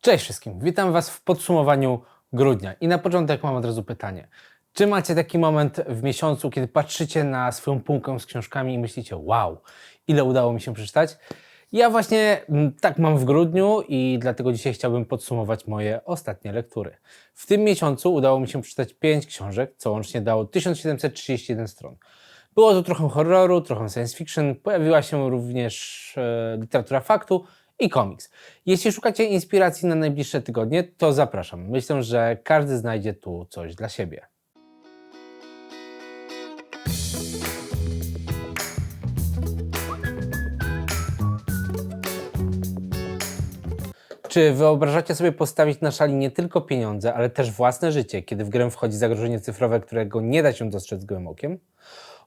Cześć wszystkim, witam Was w podsumowaniu grudnia. I na początek mam od razu pytanie. Czy macie taki moment w miesiącu, kiedy patrzycie na swoją półkę z książkami i myślicie, wow, ile udało mi się przeczytać? Ja właśnie mm, tak mam w grudniu i dlatego dzisiaj chciałbym podsumować moje ostatnie lektury. W tym miesiącu udało mi się przeczytać 5 książek, co łącznie dało 1731 stron. Było tu trochę horroru, trochę science fiction, pojawiła się również e, literatura faktu i komiks. Jeśli szukacie inspiracji na najbliższe tygodnie, to zapraszam. Myślę, że każdy znajdzie tu coś dla siebie. Czy wyobrażacie sobie postawić na szali nie tylko pieniądze, ale też własne życie, kiedy w grę wchodzi zagrożenie cyfrowe, którego nie da się dostrzec gołym okiem?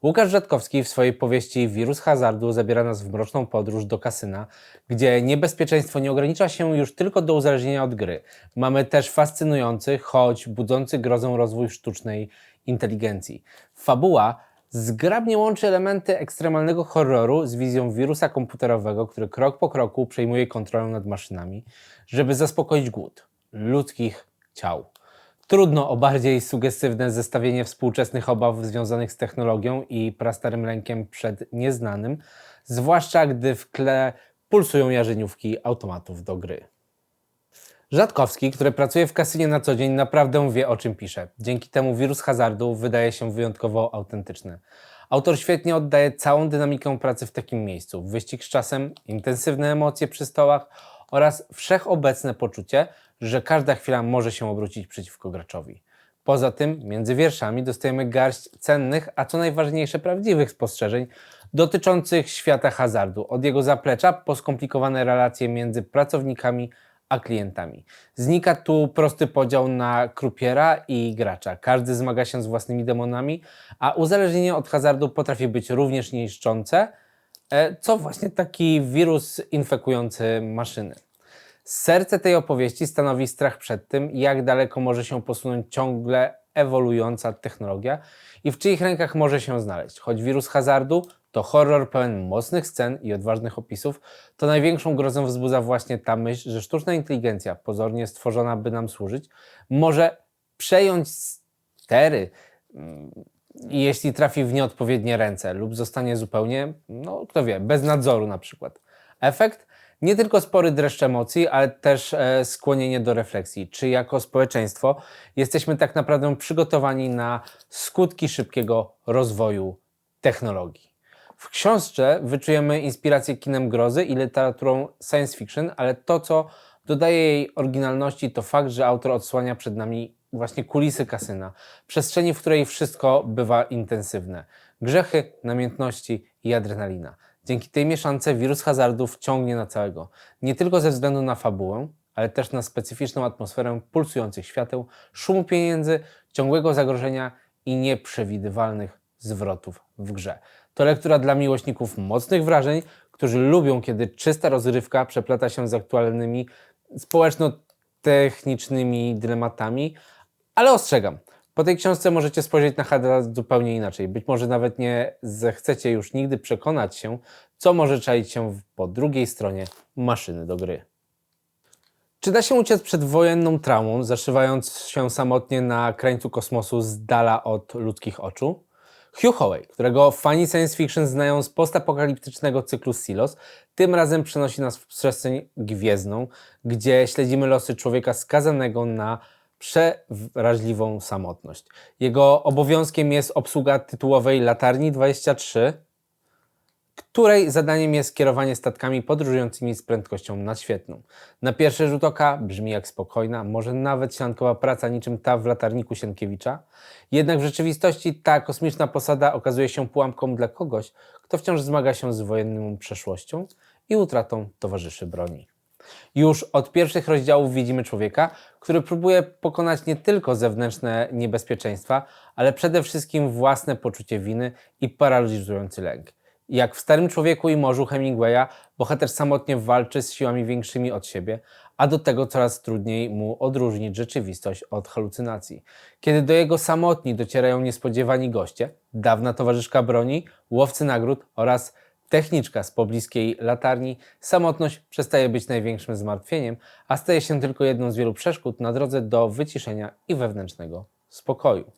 Łukasz Rzadkowski w swojej powieści Wirus hazardu zabiera nas w mroczną podróż do kasyna, gdzie niebezpieczeństwo nie ogranicza się już tylko do uzależnienia od gry. Mamy też fascynujący, choć budzący grozą rozwój sztucznej inteligencji. Fabuła zgrabnie łączy elementy ekstremalnego horroru z wizją wirusa komputerowego, który krok po kroku przejmuje kontrolę nad maszynami, żeby zaspokoić głód ludzkich ciał. Trudno o bardziej sugestywne zestawienie współczesnych obaw związanych z technologią i prastarym lękiem przed nieznanym, zwłaszcza gdy w tle pulsują jarzeniówki automatów do gry. Rzadkowski, który pracuje w kasynie na co dzień, naprawdę wie o czym pisze. Dzięki temu wirus hazardu wydaje się wyjątkowo autentyczny. Autor świetnie oddaje całą dynamikę pracy w takim miejscu. Wyścig z czasem, intensywne emocje przy stołach oraz wszechobecne poczucie, że każda chwila może się obrócić przeciwko graczowi. Poza tym, między wierszami dostajemy garść cennych, a co najważniejsze, prawdziwych spostrzeżeń dotyczących świata hazardu, od jego zaplecza po skomplikowane relacje między pracownikami a klientami. Znika tu prosty podział na krupiera i gracza. Każdy zmaga się z własnymi demonami, a uzależnienie od hazardu potrafi być również niszczące, e, co właśnie taki wirus infekujący maszyny. Serce tej opowieści stanowi strach przed tym, jak daleko może się posunąć ciągle ewoluująca technologia i w czyich rękach może się znaleźć. Choć wirus hazardu to horror pełen mocnych scen i odważnych opisów, to największą grozę wzbudza właśnie ta myśl, że sztuczna inteligencja, pozornie stworzona, by nam służyć, może przejąć stery, mm, jeśli trafi w nieodpowiednie ręce lub zostanie zupełnie, no kto wie, bez nadzoru na przykład. Efekt? Nie tylko spory dreszcz emocji, ale też e, skłonienie do refleksji, czy jako społeczeństwo jesteśmy tak naprawdę przygotowani na skutki szybkiego rozwoju technologii. W książce wyczujemy inspirację kinem grozy i literaturą science fiction, ale to, co dodaje jej oryginalności, to fakt, że autor odsłania przed nami właśnie kulisy kasyna, przestrzeni, w której wszystko bywa intensywne. Grzechy, namiętności i adrenalina. Dzięki tej mieszance wirus hazardów ciągnie na całego. Nie tylko ze względu na fabułę, ale też na specyficzną atmosferę pulsujących świateł, szumu pieniędzy, ciągłego zagrożenia i nieprzewidywalnych zwrotów w grze. To lektura dla miłośników mocnych wrażeń, którzy lubią, kiedy czysta rozrywka przeplata się z aktualnymi społeczno-technicznymi dylematami, ale ostrzegam, po tej książce możecie spojrzeć na hazard zupełnie inaczej. Być może nawet nie zechcecie już nigdy przekonać się, co może czaić się po drugiej stronie maszyny do gry. Czy da się uciec przed wojenną traumą, zaszywając się samotnie na krańcu kosmosu z dala od ludzkich oczu? Hugh Howey, którego fani science fiction znają z postapokaliptycznego cyklu Silos, tym razem przenosi nas w przestrzeń gwiezdną, gdzie śledzimy losy człowieka skazanego na przewrażliwą samotność. Jego obowiązkiem jest obsługa tytułowej Latarni 23, której zadaniem jest kierowanie statkami podróżującymi z prędkością nadświetlną. Na pierwszy rzut oka brzmi jak spokojna, może nawet siankowa praca niczym ta w latarniku Sienkiewicza. Jednak w rzeczywistości ta kosmiczna posada okazuje się pułapką dla kogoś, kto wciąż zmaga się z wojenną przeszłością i utratą towarzyszy broni. Już od pierwszych rozdziałów widzimy człowieka, który próbuje pokonać nie tylko zewnętrzne niebezpieczeństwa, ale przede wszystkim własne poczucie winy i paraliżujący lęk. Jak w Starym Człowieku i Morzu Hemingwaya, bohater samotnie walczy z siłami większymi od siebie, a do tego coraz trudniej mu odróżnić rzeczywistość od halucynacji. Kiedy do jego samotni docierają niespodziewani goście, dawna towarzyszka broni, łowcy nagród oraz techniczka z pobliskiej latarni, samotność przestaje być największym zmartwieniem, a staje się tylko jedną z wielu przeszkód na drodze do wyciszenia i wewnętrznego spokoju.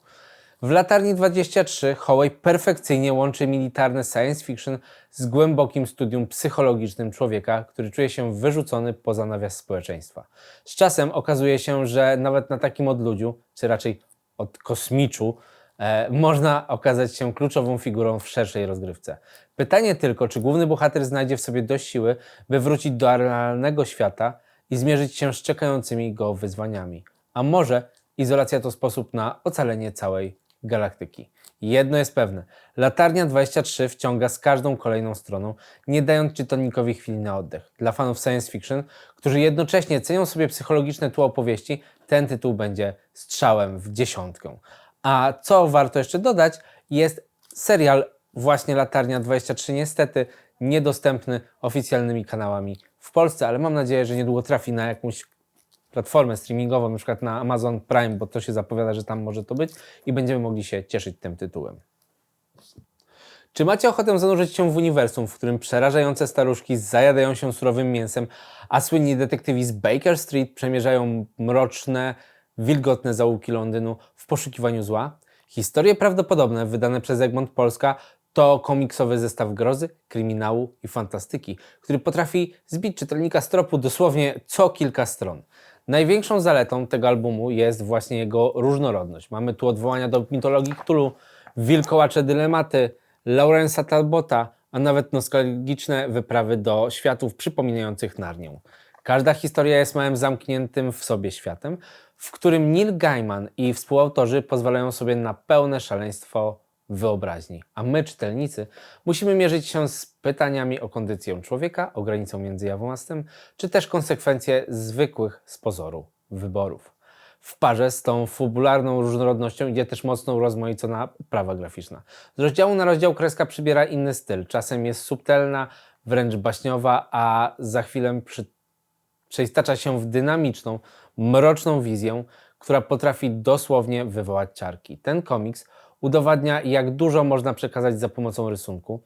W latarni 23 Hołej perfekcyjnie łączy militarne science fiction z głębokim studium psychologicznym człowieka, który czuje się wyrzucony poza nawias społeczeństwa. Z czasem okazuje się, że nawet na takim odludziu, czy raczej od kosmiczu, można okazać się kluczową figurą w szerszej rozgrywce. Pytanie tylko, czy główny bohater znajdzie w sobie dość siły, by wrócić do realnego świata i zmierzyć się z czekającymi go wyzwaniami. A może izolacja to sposób na ocalenie całej galaktyki. Jedno jest pewne, Latarnia 23 wciąga z każdą kolejną stroną, nie dając czytelnikowi chwili na oddech. Dla fanów science fiction, którzy jednocześnie cenią sobie psychologiczne tło opowieści, ten tytuł będzie strzałem w dziesiątkę. A co warto jeszcze dodać, jest serial właśnie Latarnia 23, niestety niedostępny oficjalnymi kanałami w Polsce, ale mam nadzieję, że niedługo trafi na jakąś platformę streamingową, na przykład na Amazon Prime, bo to się zapowiada, że tam może to być i będziemy mogli się cieszyć tym tytułem. Czy macie ochotę zanurzyć się w uniwersum, w którym przerażające staruszki zajadają się surowym mięsem, a słynni detektywi z Baker Street przemierzają mroczne, wilgotne zaułki Londynu w poszukiwaniu zła? Historie prawdopodobne wydane przez Egmont Polska to komiksowy zestaw grozy, kryminału i fantastyki, który potrafi zbić czytelnika z tropu dosłownie co kilka stron. Największą zaletą tego albumu jest właśnie jego różnorodność. Mamy tu odwołania do mitologii Cthulhu, wilkołacze dylematy, Laurensa Talbota, a nawet nostalgiczne wyprawy do światów przypominających Narnię. Każda historia jest małym zamkniętym w sobie światem, w którym Neil Gaiman i współautorzy pozwalają sobie na pełne szaleństwo wyobraźni, a my, czytelnicy, musimy mierzyć się z pytaniami o kondycję człowieka, o granicę między jawą a snem, czy też konsekwencje zwykłych z pozoru wyborów. W parze z tą fabularną różnorodnością idzie też mocno urozmaicona prawa graficzna. Z rozdziału na rozdział kreska przybiera inny styl. Czasem jest subtelna, wręcz baśniowa, a za chwilę przy... przeistacza się w dynamiczną, mroczną wizję, która potrafi dosłownie wywołać ciarki. Ten komiks udowadnia, jak dużo można przekazać za pomocą rysunku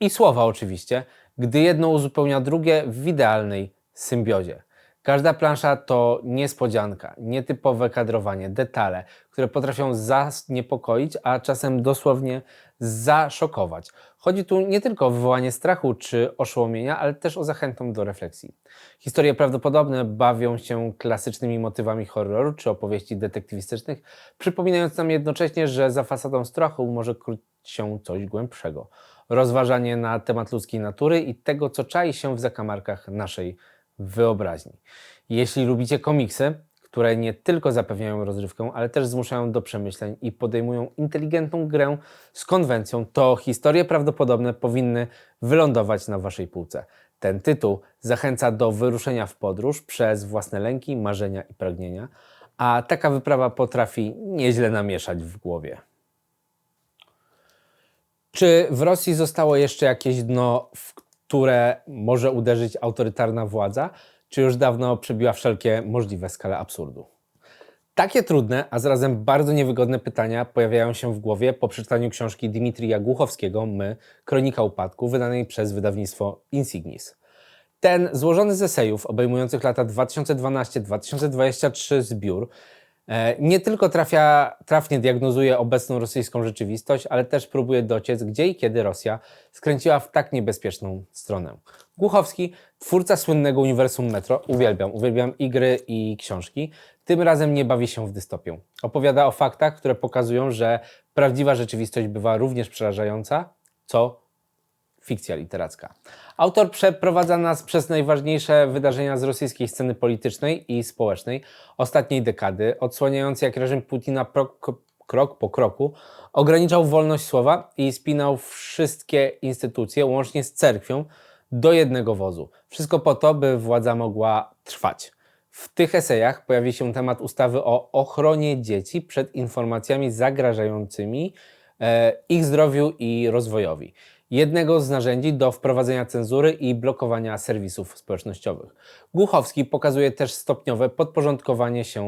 i słowa oczywiście, gdy jedno uzupełnia drugie w idealnej symbiozie. Każda plansza to niespodzianka, nietypowe kadrowanie, detale, które potrafią zaniepokoić, a czasem dosłownie zaszokować. Chodzi tu nie tylko o wywołanie strachu czy oszołomienia, ale też o zachętę do refleksji. Historie prawdopodobne bawią się klasycznymi motywami horroru czy opowieści detektywistycznych, przypominając nam jednocześnie, że za fasadą strachu może kryć się coś głębszego. Rozważanie na temat ludzkiej natury i tego, co czai się w zakamarkach naszej wyobraźni. Jeśli lubicie komiksy, które nie tylko zapewniają rozrywkę, ale też zmuszają do przemyśleń i podejmują inteligentną grę z konwencją, to historie prawdopodobne powinny wylądować na Waszej półce. Ten tytuł zachęca do wyruszenia w podróż przez własne lęki, marzenia i pragnienia, a taka wyprawa potrafi nieźle namieszać w głowie. Czy w Rosji zostało jeszcze jakieś dno, w które może uderzyć autorytarna władza, czy już dawno przebiła wszelkie możliwe skale absurdu? Takie trudne, a zarazem bardzo niewygodne pytania pojawiają się w głowie po przeczytaniu książki Dimitrija Głuchowskiego My, Kronika Upadku, wydanej przez wydawnictwo Insignis. Ten złożony z esejów obejmujących lata 2012-2023 zbiór nie tylko trafia, trafnie diagnozuje obecną rosyjską rzeczywistość, ale też próbuje dociec, gdzie i kiedy Rosja skręciła w tak niebezpieczną stronę. Głuchowski, twórca słynnego uniwersum Metro, uwielbiam, uwielbiam igry i książki, tym razem nie bawi się w dystopię. Opowiada o faktach, które pokazują, że prawdziwa rzeczywistość bywa również przerażająca, co fikcja literacka. Autor przeprowadza nas przez najważniejsze wydarzenia z rosyjskiej sceny politycznej i społecznej ostatniej dekady, odsłaniając jak reżim Putina krok po kroku ograniczał wolność słowa i spinał wszystkie instytucje, łącznie z cerkwią, do jednego wozu. Wszystko po to, by władza mogła trwać. W tych esejach pojawi się temat ustawy o ochronie dzieci przed informacjami zagrażającymi e, ich zdrowiu i rozwojowi jednego z narzędzi do wprowadzenia cenzury i blokowania serwisów społecznościowych. Głuchowski pokazuje też stopniowe podporządkowanie się,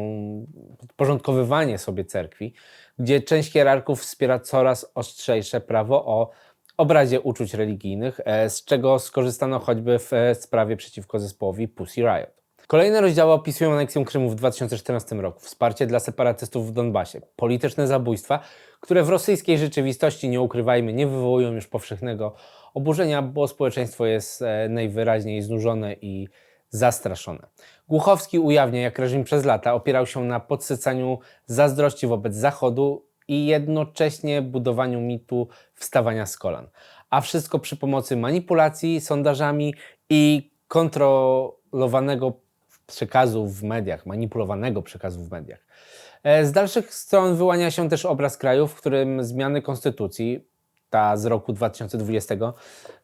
podporządkowywanie sobie cerkwi, gdzie część hierarchów wspiera coraz ostrzejsze prawo o obrazie uczuć religijnych, e, z czego skorzystano choćby w e, sprawie przeciwko zespołowi Pussy Riot. Kolejne rozdziały opisują aneksję Krymu w 2014 roku, wsparcie dla separatystów w Donbasie, polityczne zabójstwa, które w rosyjskiej rzeczywistości, nie ukrywajmy, nie wywołują już powszechnego oburzenia, bo społeczeństwo jest e, najwyraźniej znużone i zastraszone. Głuchowski ujawnia, jak reżim przez lata opierał się na podsycaniu zazdrości wobec Zachodu i jednocześnie budowaniu mitu wstawania z kolan. A wszystko przy pomocy manipulacji sondażami i kontrolowanego przekazu w mediach, manipulowanego przekazu w mediach. E, Z dalszych stron wyłania się też obraz kraju, w którym zmiany konstytucji, ta z roku 2020,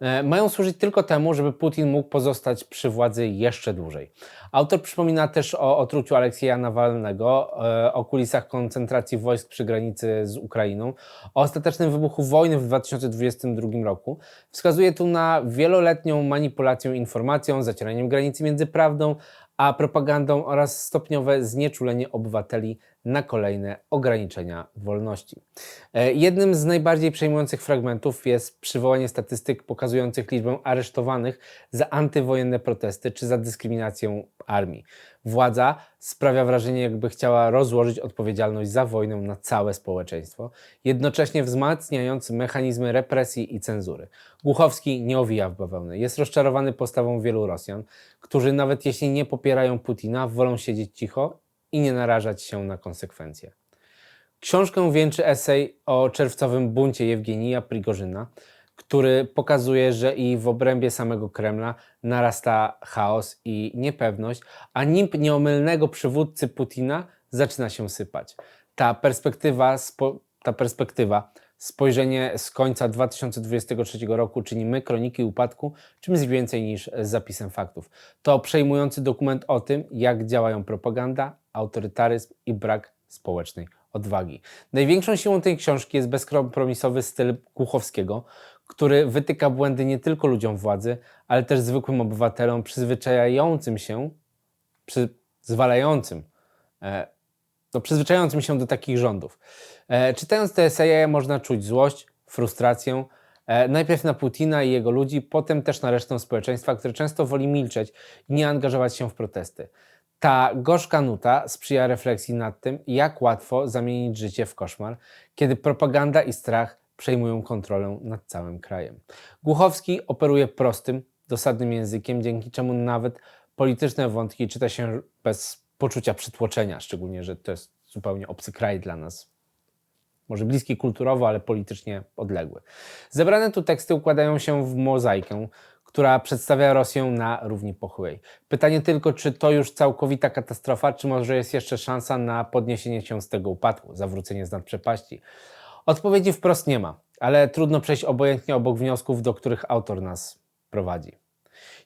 e, mają służyć tylko temu, żeby Putin mógł pozostać przy władzy jeszcze dłużej. Autor przypomina też o otruciu Aleksieja Nawalnego, e, o kulisach koncentracji wojsk przy granicy z Ukrainą, o ostatecznym wybuchu wojny w 2022 roku. Wskazuje tu na wieloletnią manipulację informacją, zacieraniem granicy między prawdą a propagandą oraz stopniowe znieczulenie obywateli na kolejne ograniczenia wolności. E, Jednym z najbardziej przejmujących fragmentów jest przywołanie statystyk pokazujących liczbę aresztowanych za antywojenne protesty czy za dyskryminację armii. Władza sprawia wrażenie, jakby chciała rozłożyć odpowiedzialność za wojnę na całe społeczeństwo, jednocześnie wzmacniając mechanizmy represji i cenzury. Głuchowski nie owija w bawełnę. Jest rozczarowany postawą wielu Rosjan, którzy nawet jeśli nie popierają Putina, wolą siedzieć cicho i nie narażać się na konsekwencje. Książkę wieńczy esej o czerwcowym buncie Jewgenija Prigorzyna, który pokazuje, że i w obrębie samego Kremla narasta chaos i niepewność, a nimb nieomylnego przywódcy Putina zaczyna się sypać. Ta perspektywa, ta perspektywa spojrzenie z końca 2023 roku czyni my, Kroniki Upadku, czymś więcej niż zapisem faktów. To przejmujący dokument o tym, jak działają propaganda, autorytaryzm i brak społecznej odwagi. Największą siłą tej książki jest bezkompromisowy styl Głuchowskiego, który wytyka błędy nie tylko ludziom władzy, ale też zwykłym obywatelom przyzwyczajającym się, przyzwalającym, e, no, przyzwyczajającym się do takich rządów. E, czytając te eseje można czuć złość, frustrację, e, najpierw na Putina i jego ludzi, potem też na resztę społeczeństwa, które często woli milczeć i nie angażować się w protesty. Ta gorzka nuta sprzyja refleksji nad tym, jak łatwo zamienić życie w koszmar, kiedy propaganda i strach przejmują kontrolę nad całym krajem. Głuchowski operuje prostym, dosadnym językiem, dzięki czemu nawet polityczne wątki czyta się bez poczucia przytłoczenia, szczególnie, że to jest zupełnie obcy kraj dla nas. Może bliski kulturowo, ale politycznie odległy. Zebrane tu teksty układają się w mozaikę, która przedstawia Rosję na równi pochyłej. Pytanie tylko, czy to już całkowita katastrofa, czy może jest jeszcze szansa na podniesienie się z tego upadku, zawrócenie z nad przepaści? Odpowiedzi wprost nie ma, ale trudno przejść obojętnie obok wniosków, do których autor nas prowadzi.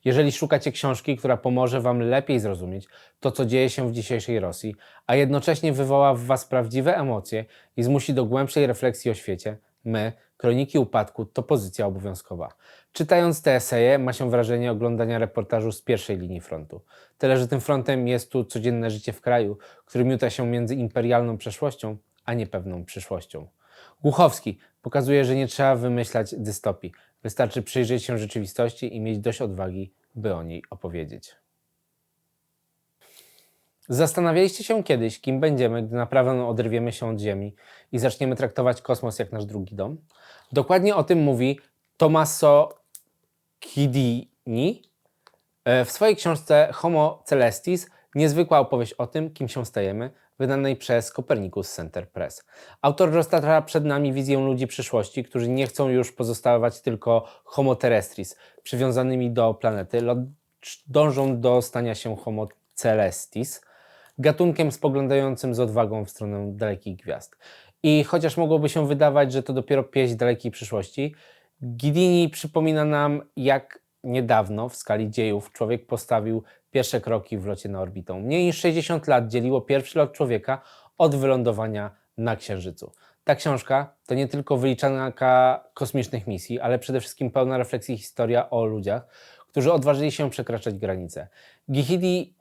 Jeżeli szukacie książki, która pomoże Wam lepiej zrozumieć to, co dzieje się w dzisiejszej Rosji, a jednocześnie wywoła w Was prawdziwe emocje i zmusi do głębszej refleksji o świecie, my, Kroniki Upadku, to pozycja obowiązkowa. Czytając te eseje, ma się wrażenie oglądania reportażu z pierwszej linii frontu. Tyle, że tym frontem jest tu codzienne życie w kraju, który miuta się między imperialną przeszłością, a niepewną przyszłością. Głuchowski pokazuje, że nie trzeba wymyślać dystopii. Wystarczy przyjrzeć się rzeczywistości i mieć dość odwagi, by o niej opowiedzieć. Zastanawialiście się kiedyś, kim będziemy, gdy naprawdę oderwiemy się od Ziemi i zaczniemy traktować kosmos jak nasz drugi dom? Dokładnie o tym mówi Tommaso Chidini e, w swojej książce Homo Celestis niezwykła opowieść o tym, kim się stajemy, wydanej przez Copernicus Center Press. Autor roztacza przed nami wizję ludzi przyszłości, którzy nie chcą już pozostawać tylko homo terrestris, przywiązanymi do planety, lecz dążą do stania się homo celestis, gatunkiem spoglądającym z odwagą w stronę dalekich gwiazd. I chociaż mogłoby się wydawać, że to dopiero pieśń dalekiej przyszłości, Gidini przypomina nam, jak niedawno w skali dziejów człowiek postawił pierwsze kroki w locie na orbitę. Mniej niż 60 lat dzieliło pierwszy lot człowieka od wylądowania na Księżycu. Ta książka to nie tylko wyliczanka kosmicznych misji, ale przede wszystkim pełna refleksji historia o ludziach, którzy odważyli się przekraczać granice. Gihidi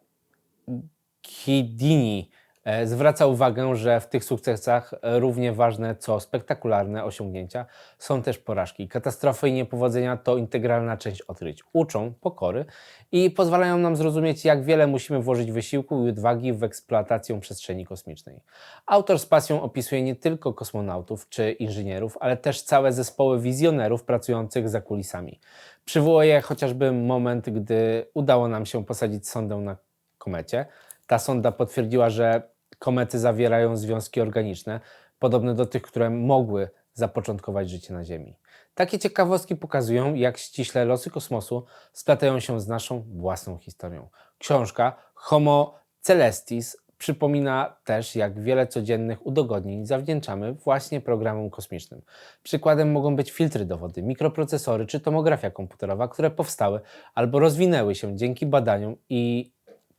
Hidini E, Zwraca uwagę, że w tych sukcesach e, równie ważne co spektakularne osiągnięcia są też porażki. Katastrofy i niepowodzenia to integralna część odkryć. Uczą pokory i pozwalają nam zrozumieć, jak wiele musimy włożyć wysiłku i odwagi w eksploatację przestrzeni kosmicznej. Autor z pasją opisuje nie tylko kosmonautów czy inżynierów, ale też całe zespoły wizjonerów pracujących za kulisami. Przywołuję chociażby moment, gdy udało nam się posadzić sondę na komecie. Ta sonda potwierdziła, że komety zawierają związki organiczne, podobne do tych, które mogły zapoczątkować życie na Ziemi. Takie ciekawostki pokazują, jak ściśle losy kosmosu splatają się z naszą własną historią. Książka Homo Celestis przypomina też, jak wiele codziennych udogodnień zawdzięczamy właśnie programom kosmicznym. Przykładem mogą być filtry do wody, mikroprocesory czy tomografia komputerowa, które powstały albo rozwinęły się dzięki badaniom i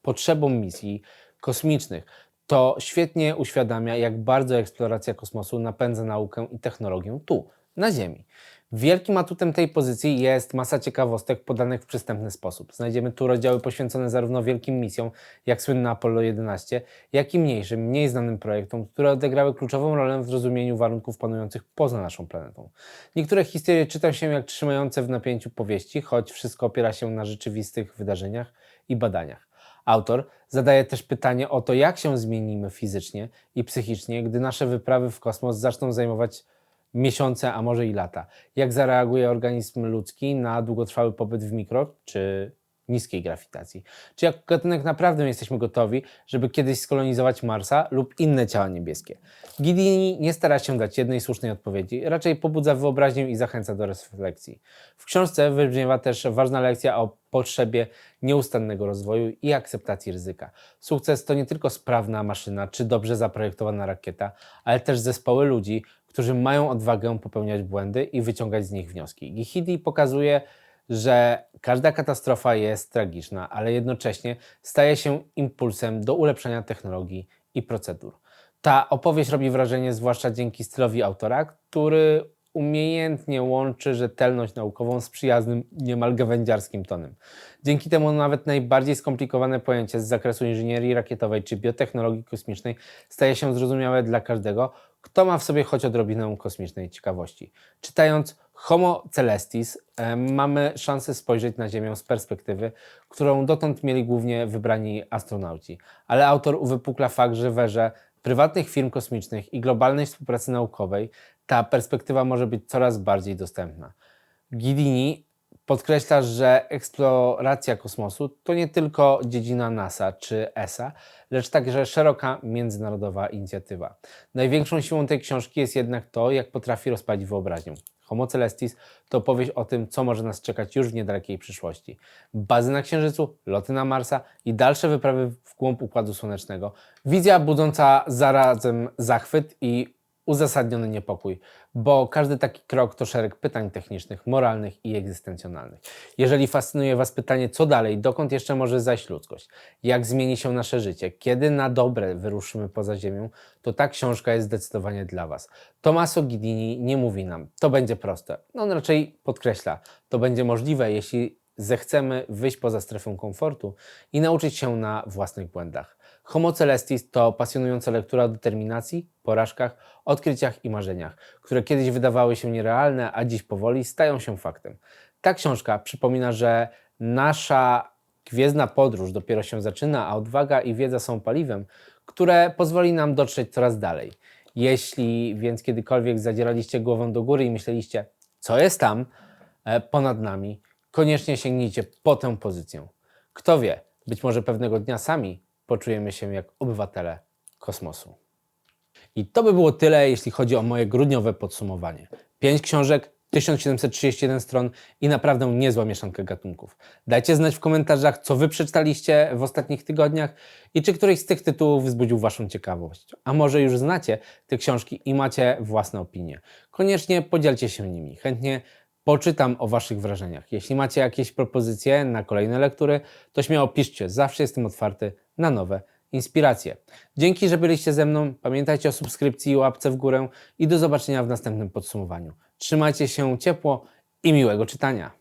potrzebom misji kosmicznych. To świetnie uświadamia, jak bardzo eksploracja kosmosu napędza naukę i technologię tu, na Ziemi. Wielkim atutem tej pozycji jest masa ciekawostek podanych w przystępny sposób. Znajdziemy tu rozdziały poświęcone zarówno wielkim misjom, jak słynne Apollo 11, jak i mniejszym, mniej znanym projektom, które odegrały kluczową rolę w zrozumieniu warunków panujących poza naszą planetą. Niektóre historie czytają się jak trzymające w napięciu powieści, choć wszystko opiera się na rzeczywistych wydarzeniach i badaniach. Autor zadaje też pytanie o to, jak się zmienimy fizycznie i psychicznie, gdy nasze wyprawy w kosmos zaczną zajmować miesiące, a może i lata. Jak zareaguje organizm ludzki na długotrwały pobyt w mikro czy niskiej grawitacji? Czy jako gatunek naprawdę jesteśmy gotowi, żeby kiedyś skolonizować Marsa lub inne ciała niebieskie? Giddini nie stara się dać jednej słusznej odpowiedzi, raczej pobudza wyobraźnię i zachęca do refleksji. W książce wybrzmiewa też ważna lekcja o potrzebie nieustannego rozwoju i akceptacji ryzyka. Sukces to nie tylko sprawna maszyna czy dobrze zaprojektowana rakieta, ale też zespoły ludzi, którzy mają odwagę popełniać błędy i wyciągać z nich wnioski. Gihidi pokazuje, że każda katastrofa jest tragiczna, ale jednocześnie staje się impulsem do ulepszania technologii i procedur. Ta opowieść robi wrażenie zwłaszcza dzięki stylowi autora, który umiejętnie łączy rzetelność naukową z przyjaznym, niemal gawędziarskim tonem. Dzięki temu nawet najbardziej skomplikowane pojęcie z zakresu inżynierii rakietowej czy biotechnologii kosmicznej staje się zrozumiałe dla każdego, kto ma w sobie choć odrobinę kosmicznej ciekawości. Czytając Homo Celestis mamy szansę spojrzeć na Ziemię z perspektywy, którą dotąd mieli głównie wybrani astronauci. Ale autor uwypukla fakt, że w erze prywatnych firm kosmicznych i globalnej współpracy naukowej ta perspektywa może być coraz bardziej dostępna. Giddini podkreśla, że eksploracja kosmosu to nie tylko dziedzina NASA czy ESA, lecz także szeroka międzynarodowa inicjatywa. Największą siłą tej książki jest jednak to, jak potrafi rozpalić wyobraźnię. Homo Celestis to opowieść o tym, co może nas czekać już w niedalekiej przyszłości. Bazy na Księżycu, loty na Marsa i dalsze wyprawy w głąb Układu Słonecznego. Wizja budząca zarazem zachwyt i uzasadniony niepokój, bo każdy taki krok to szereg pytań technicznych, moralnych i egzystencjonalnych. Jeżeli fascynuje Was pytanie, co dalej, dokąd jeszcze może zajść ludzkość, jak zmieni się nasze życie, kiedy na dobre wyruszymy poza Ziemią, to ta książka jest zdecydowanie dla Was. Tommaso Guidini nie mówi nam, to będzie proste. No, on raczej podkreśla, to będzie możliwe, jeśli zechcemy wyjść poza strefę komfortu i nauczyć się na własnych błędach. Homo Celestis to pasjonująca lektura o determinacji, porażkach, odkryciach i marzeniach, które kiedyś wydawały się nierealne, a dziś powoli stają się faktem. Ta książka przypomina, że nasza gwiezdna podróż dopiero się zaczyna, a odwaga i wiedza są paliwem, które pozwoli nam dotrzeć coraz dalej. Jeśli więc kiedykolwiek zadzieraliście głową do góry i myśleliście, co jest tam, e, ponad nami, koniecznie sięgnijcie po tę pozycję. Kto wie, być może pewnego dnia sami poczujemy się jak obywatele kosmosu. I to by było tyle, jeśli chodzi o moje grudniowe podsumowanie. Pięć książek, 1731 stron i naprawdę niezła mieszanka gatunków. Dajcie znać w komentarzach, co Wy przeczytaliście w ostatnich tygodniach i czy któryś z tych tytułów wzbudził Waszą ciekawość. A może już znacie te książki i macie własne opinie. Koniecznie podzielcie się nimi. Chętnie poczytam o Waszych wrażeniach. Jeśli macie jakieś propozycje na kolejne lektury, to śmiało piszcie. Zawsze jestem otwarty na nowe inspiracje. Dzięki, że byliście ze mną. Pamiętajcie o subskrypcji i łapce w górę i do zobaczenia w następnym podsumowaniu. Trzymajcie się ciepło i miłego czytania.